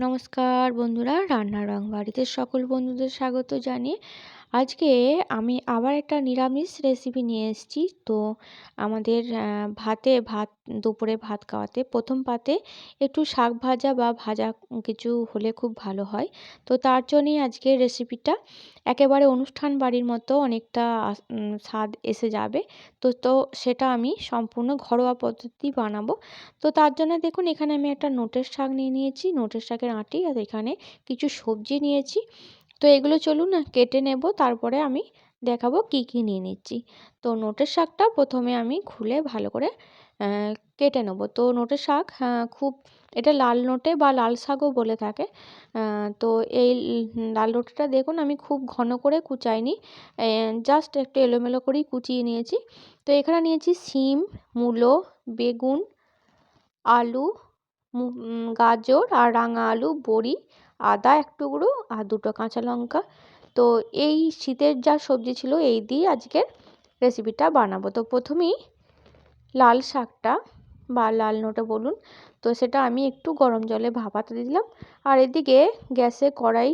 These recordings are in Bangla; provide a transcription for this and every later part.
নমস্কার বন্ধুরা রান্নার রং বাড়িতে সকল বন্ধুদের স্বাগত জানিয়ে আজকে আমি আবার একটা নিরামিষ রেসিপি নিয়ে এসেছি। তো আমাদের ভাতে ভাত, দুপুরে ভাত খাওয়াতে প্রথম পাতে একটু শাক ভাজা বা ভাজা কিছু হলে খুব ভালো হয়। তো তার জন্যই আজকে রেসিপিটা একেবারে অনুষ্ঠান বাড়ির মতো অনেকটা স্বাদ এসে যাবে। তো তো সেটা আমি সম্পূর্ণ ঘরোয়া পদ্ধতি বানাবো। তো তার জন্য দেখুন, এখানে আমি একটা নোটের শাক নিয়ে নিয়েছি। নোটের শাকের আঁটি আর এখানে কিছু সবজি নিয়েছি। তো এগুলো চলুন না, কেটে নেব, তারপরে আমি দেখাবো কি কি নিয়ে নিচ্ছি। তো নোটের শাকটা প্রথমে আমি খুলে ভালো করে কেটে নেব। তো নোটের শাক খুব, এটা লাল নোটে বা লাল শাকও বলে থাকে। তো এই লাল নোটেটা দেখুন, আমি খুব ঘন করে কুচাইনি জাস্ট একটু এলোমেলো করেই কুচিয়ে নিয়েছি। তো এখানে নিয়েছি সিম মূলো, বেগুন, আলু গাজর আর রাঙা আলু, বড়ি আদা এক টুকরো আর দুটো কাঁচা লঙ্কা। তো এই শীতের যা সবজি ছিল এই দিয়ে আজকের রেসিপিটা বানাবো। তো প্রথমেই লাল শাকটা বা লাল নোটে বলুন। তো সেটা আমি একটু গরম জলে ভাপাতে দিলাম। আর এদিকে গ্যাসে কড়াই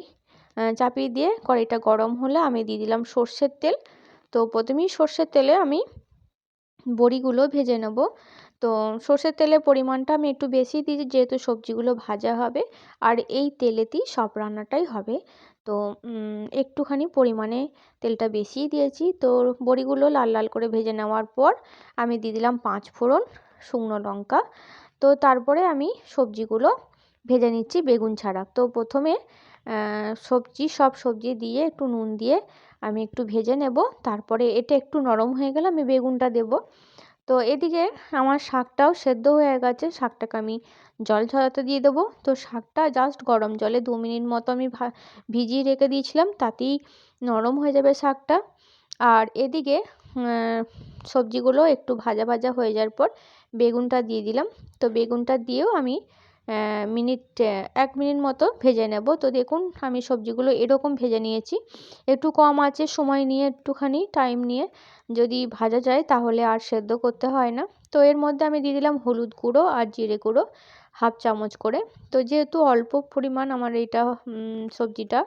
চাপিয়ে দিয়ে কড়াইটা গরম হলে আমি দিয়ে দিলাম সর্ষের তেল। তো প্রথমেই সর্ষের তেলে আমি বড়িগুলো ভেজে নেব। তো সর্ষের তেলের পরিমাণটা আমি একটু বেশি দিই, যেহেতু সবজিগুলো ভাজা হবে। আর এই তেলেতেই সব রান্নাটাই হবে। তো একটুখানি পরিমাণে তেলটা বেশিই দিয়েছি। তো বড়িগুলো লাল লাল করে ভেজে নেওয়ার পর আমি দিয়ে দিলাম পাঁচ ফোড়ন শুকনো লঙ্কা। তো তারপরে আমি সবজিগুলো ভেজে নিচ্ছি বেগুন ছাড়া। তো প্রথমে সবজি, সব সবজি দিয়ে একটু নুন দিয়ে আমি একটু ভেজে নেব। তারপরে এটা একটু নরম হয়ে গেলে আমি বেগুনটা দেব। তো এদিকে আমার শাকটাও সেদ্ধ হয়ে গেছে। শাকটাকে আমি জল ঝরাতে দিয়ে দেবো। তো শাকটা জাস্ট গরম জলে দু মিনিট মতো আমি ভিজিয়ে রেখে দিয়েছিলাম। তাতেই নরম হয়ে যাবে শাকটা। আর এদিকে সবজিগুলো একটু ভাজা ভাজা হয়ে যাওয়ার পর বেগুনটা দিয়ে দিলাম। তো বেগুনটা দিয়েও আমি মিনিট এক মিনিট মতো ভেজে নেব। তো দেখুন, আমি সবজিগুলো এরকম ভেজে নিয়েছি। একটু কম আছে, সময় নিয়ে একটুখানি টাইম নিয়ে যদি ভাজা যায় তাহলে আর সেদ্ধ করতে হয় না। তো এর মধ্যে আমি দিয়ে দিলাম হলুদ গুঁড়ো আর জিরে গুঁড়ো হাফ চামচ করে। তো যেহেতু অল্প পরিমাণ আমার এইটা সবজিটা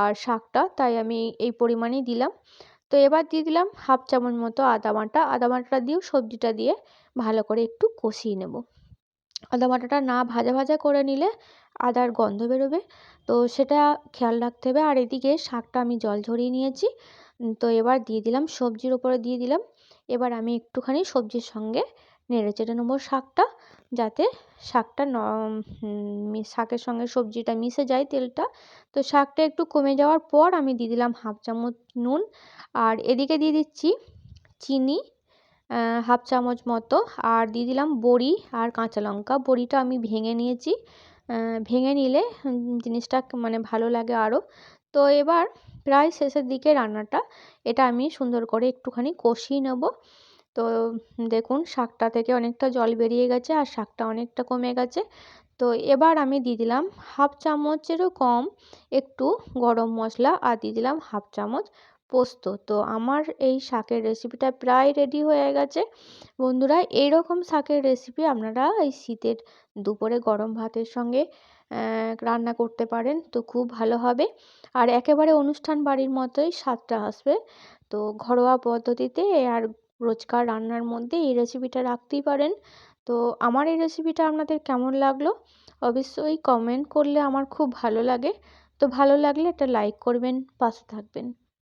আর শাকটা, তাই আমি এই পরিমাণেই দিলাম। তো এবার দিয়ে দিলাম হাফ চামচ মতো আদা বাটা। আদা বাটাটা দিয়েও সবজিটা দিয়ে ভালো করে একটু কষিয়ে নেব। আদা বাটাটা না ভাজা ভাজা করে নিলে আদার গন্ধ বেরোবে। তো সেটা খেয়াল রাখতে হবে। আর এদিকে শাকটা আমি জল ঝরিয়ে নিয়েছি। তো এবার দিয়ে দিলাম সবজির ওপরে দিয়ে দিলাম। এবার আমি একটুখানি সবজির সঙ্গে নেড়ে চেড়ে নেব শাকটা, যাতে শাকটা শাকের সঙ্গে সবজিটা মিশে যায় তেলটা। তো শাকটা একটু কমে যাওয়ার পর আমি দিয়ে দিলাম হাফ চামচ নুন। আর এদিকে দিয়ে দিচ্ছি চিনি। হাফ চামচ মতো। আর দিয়ে দিলাম বড়ি আর কাঁচা লঙ্কা। বড়িটা আমি ভেঙে নিয়েছি। ভেঙে নিলে জিনিসটা মানে ভালো লাগে আরও তো এবার প্রায় শেষের দিকে রান্নাটা, এটা আমি সুন্দর করে একটুখানি কষিয়ে নেব। তো দেখুন, শাকটা থেকে অনেকটা জল বেরিয়ে গেছে আর শাকটা অনেকটা কমে গেছে। তো এবার আমি দিয়ে দিলাম হাফ চামচেরও কম একটু গরম মশলা আর দিয়ে দিলাম হাফ চামচ পোস্ত। তো আমার এই শাকের রেসিপিটা প্রায় রেডি হয়ে গেছে। বন্ধুরা এইরকম শাকের রেসিপি আপনারা এই শীতের দুপুরে গরম ভাতের সঙ্গে রান্না করতে পারেন, তো খুব ভালো হবে। আর একেবারে অনুষ্ঠান বাড়ির মতোই স্বাদটা আসবে। তো ঘরোয়া পদ্ধতিতে আর রোজকার রান্নার মধ্যে এই রেসিপিটা রাখতেই পারেন। তো আমার এই রেসিপিটা আপনাদের কেমন লাগল? অবশ্যই কমেন্ট করলে আমার খুব ভালো লাগে। তো ভালো লাগলে একটা লাইক করবেন, পাশে থাকবেন।